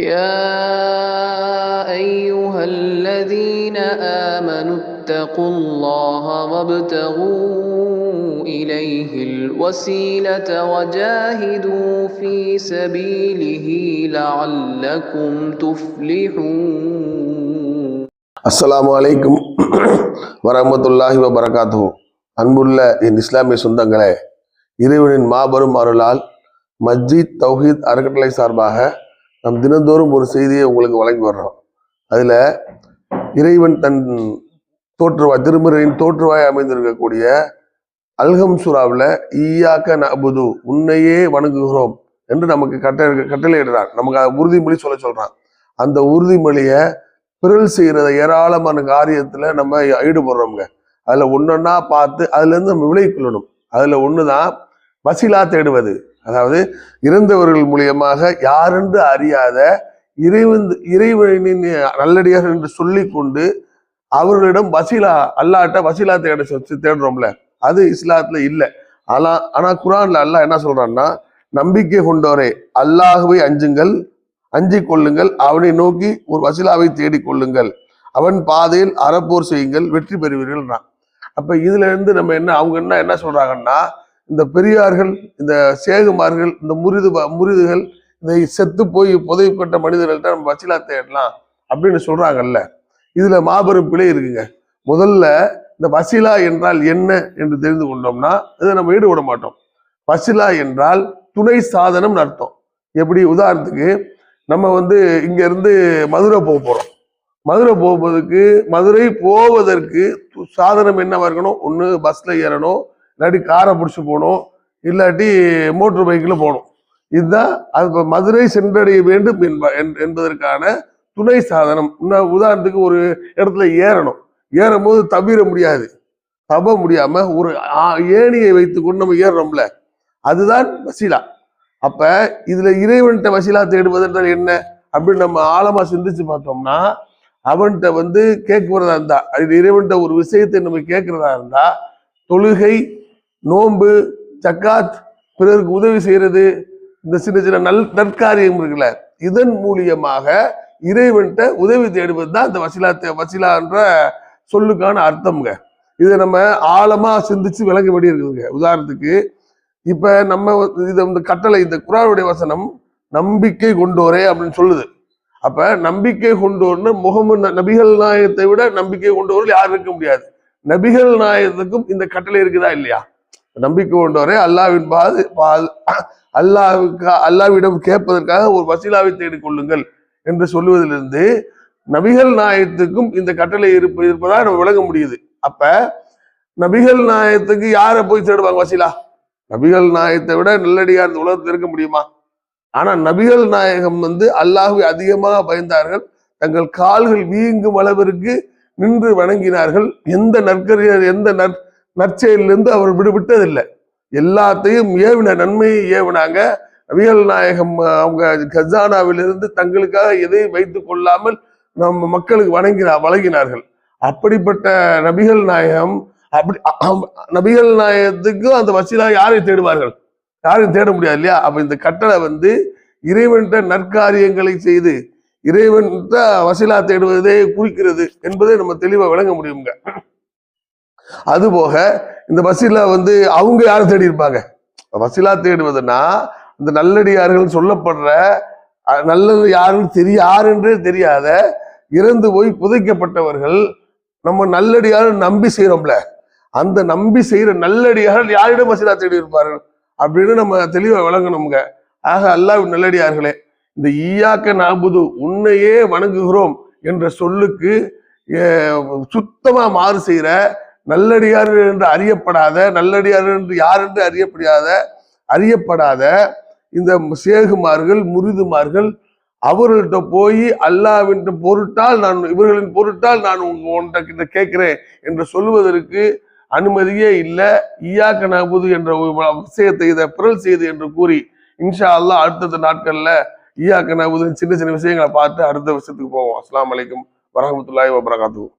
يا ايها الذين امنوا اتقوا الله وابتغوا اليه الوسيله وجاهدوا في سبيله لعلكم تفلحون அஸ்ஸலாமு அலைக்கும் வரமத்துல்லாஹி வபரகாத்துஹு அன்புள்ள என் இஸ்லாமிய சொந்தங்களே இறைவனின் மாபெரும் அருளால் மஸ்ஜித் தௌஹீத் அறக்கட்டளை சார்பாக நாம் தினந்தோறும் ஒரு செய்தியை உங்களுக்கு வழங்கி வர்றோம். அதில் இறைவன் தன் தோற்றுவாய் திருமுறையின் தோற்றுவாய் அமைந்திருக்கக்கூடிய அல்கம் சுறாவில் ஈயாக்க நபுது உன்னையே வணங்குகிறோம் என்று நமக்கு கட்டளை கட்டளையிடுறான். நமக்கு உறுதிமொழி சொல்ல சொல்றான். அந்த உறுதிமொழியை பிறல் செய்கிறத ஏராளமான காரியத்தில் நம்ம ஈடுபடுறோம்ங்க. அதில் ஒன்னொன்னா பார்த்து அதுலேருந்து நம்ம விலை கொள்ளணும். ஒன்று தான் வசிலா தேடுவது. அதாவது இறந்தவர்கள் மூலியமாக யாரென்று அறியாத இறைவன் இறைவனின் நல்லடியார் என்று சொல்லி கொண்டு அவர்களிடம் வசீலா அல்லாட்ட வசீலா தேட தேடுறோம்ல. அது இஸ்லாத்துல இல்லை. ஆனா ஆனா குரான்ல அல்லாஹ் என்ன சொல்றான்னா நம்பிக்கை கொண்டோரே அல்லாஹுவை அஞ்சுங்கள் அஞ்சி கொள்ளுங்கள் அவனை நோக்கி ஒரு வசீலாவை தேடி கொள்ளுங்கள். அவன் பாதையில் அறப்போர் செய்யுங்கள் வெற்றி பெறுவீர்கள்ன்றான். அப்ப இதுல இருந்து நம்ம என்ன அவங்க என்ன என்ன சொல்றாங்கன்னா இந்த பெரியார்கள் இந்த சேகுமார்கள் இந்த முரிது முரிதுகள் இந்த செத்து போய் புதைப்பட்ட மனிதர்கள்ட்ட நம்ம வச்சிலா தேடலாம் அப்படின்னு சொல்றாங்கல்ல. இதுல மாபெரும் பிழை இருக்குங்க. முதல்ல இந்த வசிலா என்றால் என்ன என்று தெரிந்து கொண்டோம்னா இதை நம்ம ஈடுபட மாட்டோம். வசிலா என்றால் துணை சாதனம் அர்த்தம். எப்படி? உதாரணத்துக்கு நம்ம வந்து இங்க இருந்து மதுரை போக போறோம். மதுரை போவதற்கு மதுரை போவதற்கு து- சாதனம் என்னவா இருக்கணும்? ஒன்று பஸ்ல ஏறணும் இல்லாட்டி காரை பிடிச்சி போகணும் இல்லாட்டி மோட்டர் பைக்கில் போகணும். இதுதான் அது இப்போ மதுரை சென்றடைய வேண்டும் என்ப- என்- என்பதற்கான துணை சாதனம். இன்னும் உதாரணத்துக்கு ஒரு இடத்துல ஏறணும். ஏறும்போது தவிர முடியாது. தவ முடியாம ஒரு ஏணியை வைத்து கொண்டு நம்ம ஏறுறோம்ல. அதுதான் வசீலா. அப்ப இதுல இறைவன்கிட்ட வசீலா தேடுவதென்றால் என்ன? அப்படின்னு நம்ம ஆழமா சிந்திச்சு பார்த்தோம்னா அவன்கிட்ட வந்து கேட்கிறதா இருந்தா அது இறைவன்கிட்ட ஒரு விஷயத்தை நம்ம கேட்கிறதா இருந்தா தொழுகை நோன்பு ஜக்காத் பிறருக்கு உதவி செய்யறது இந்த சின்ன சின்ன நல் நற்காரியம் இருக்குல்ல இதன் மூலியமாக இறைவன்கிட்ட உதவி தேடுவது தான் இந்த வசிலா தே- சொல்லுக்கான அர்த்தம்ங்க. இதை நம்ம ஆழமா சிந்திச்சு விளங்க வேண்டி இருக்குதுங்க உதாரணத்துக்கு இப்ப நம்ம வந்து இது இந்த கட்டளை இந்த குரானுடைய வசனம் நம்பிக்கை கொண்டோரே அப்படின்னு சொல்லுது. அப்ப நம்பிக்கை கொண்டோர்னு முகமது நபிகள் நாயகத்தை விட நம்பிக்கை கொண்டோர்கள் யாரும் இருக்க முடியாது. நபிகள் நாயகத்துக்கும் இந்த கட்டளை இருக்குதா இல்லையா? நம்பிக்கை கொண்டோரே அல்லாவின் பாது பாது அல்லாவுக்கு அல்லாவிடம் கேட்பதற்காக ஒரு வசீலாவை தேடிக் கொள்ளுங்கள் என்று சொல்லுவதிலிருந்து நபிகள் நாயகத்துக்கும் இந்த கட்டளை இருப்ப இருப்பதா நம்ம விளங்க முடியுது. அப்ப நபிகள் நாயத்துக்கு யாரை போய் தேடுவாங்க வசீலா? நபிகள் நாயகத்தை விட நல்லடியார் இந்த உலகத்தில் இருக்க முடியுமா? ஆனா நபிகள் நாயகம் வந்து அல்லாஹுவை அதிகமாக பயந்தார்கள். தங்கள் கால்கள் வீங்கும் அளவிற்கு நின்று வணங்கினார்கள். எந்த நற்கரியர் எந்த நற் நற்செயலிருந்து அவர் விடுவிட்டதில்லை எல்லாத்தையும் ஏவின நன்மையை ஏவினாங்க. நபிகள் நாயகம் அவங்க கஜானாவிலிருந்து தங்களுக்காக எதையும் வைத்துக் கொள்ளாமல் நம்ம மக்களுக்கு வணங்கினா வழங்கினார்கள். அப்படிப்பட்ட நபிகள் நாயகம் அப்படி நபிகள் நாயகத்துக்கும் அந்த வசீலா யாரை தேடுவார்கள்? யாரையும் தேட முடியாது இல்லையா? அப்ப இந்த கட்டளை வந்து இறைவன்கிட்ட நற்காரியங்களை செய்து இறைவன்கிட்ட வசீலா தேடுவதே குறிக்கிறது என்பதை நம்ம தெளிவாக விளங்க முடியுங்க. அதுபோக இந்த வசீலா வந்து அவங்க யாரை தேடி இருப்பாங்க? வசீலா தேடுவதுன்னா இந்த நல்லடியார்கள் சொல்லப்படுற நல்லது யாருன்னு தெரிய யாருன்றே தெரியாத இறந்து போய் புதைக்கப்பட்டவர்கள் நம்ம நல்லடியார் நம்பி செய்யறோம்ல அந்த நம்பி செய்யற நல்லடியார்கள் யாரிடம் வசீலா தேடி இருப்பார்கள் அப்படின்னு நம்ம தெளிவாக விளங்கணுங்க ஆக அல்லாஹ் நல்லடியார்களே இந்த ஈயாக்க நாபுது உன்னையே வணங்குகிறோம் என்ற சொல்லுக்கு சுத்தமாக சுத்தமா மாறு செய்யற நல்லடியார் என்று அறியப்படாத நல்லடியார் என்று யார் என்று அறியப்படாத அறியப்படாத இந்த சேகுமார்கள் முருதுமார்கள் அவர்கள்ட்ட போய் அல்லாவின் பொருட்டால் நான் இவர்களின் பொருட்டால் நான் உங்க உன்கிட்ட கேட்கிறேன் என்று சொல்லுவதற்கு அனுமதியே இல்லை. ஈயாக்க நபுது என்ற விஷயத்தை இதை பிறல் செய்து என்று கூறி இன்ஷா அல்லாஹ் அடுத்தடுத்த நாட்கள்ல ஈயாக்க நபுது சின்ன சின்ன விஷயங்களை பார்த்து அடுத்த விஷயத்துக்கு போவோம். அஸ்லாம் அலைக்கும் வரமத்துல்லாய் வபரகாத்து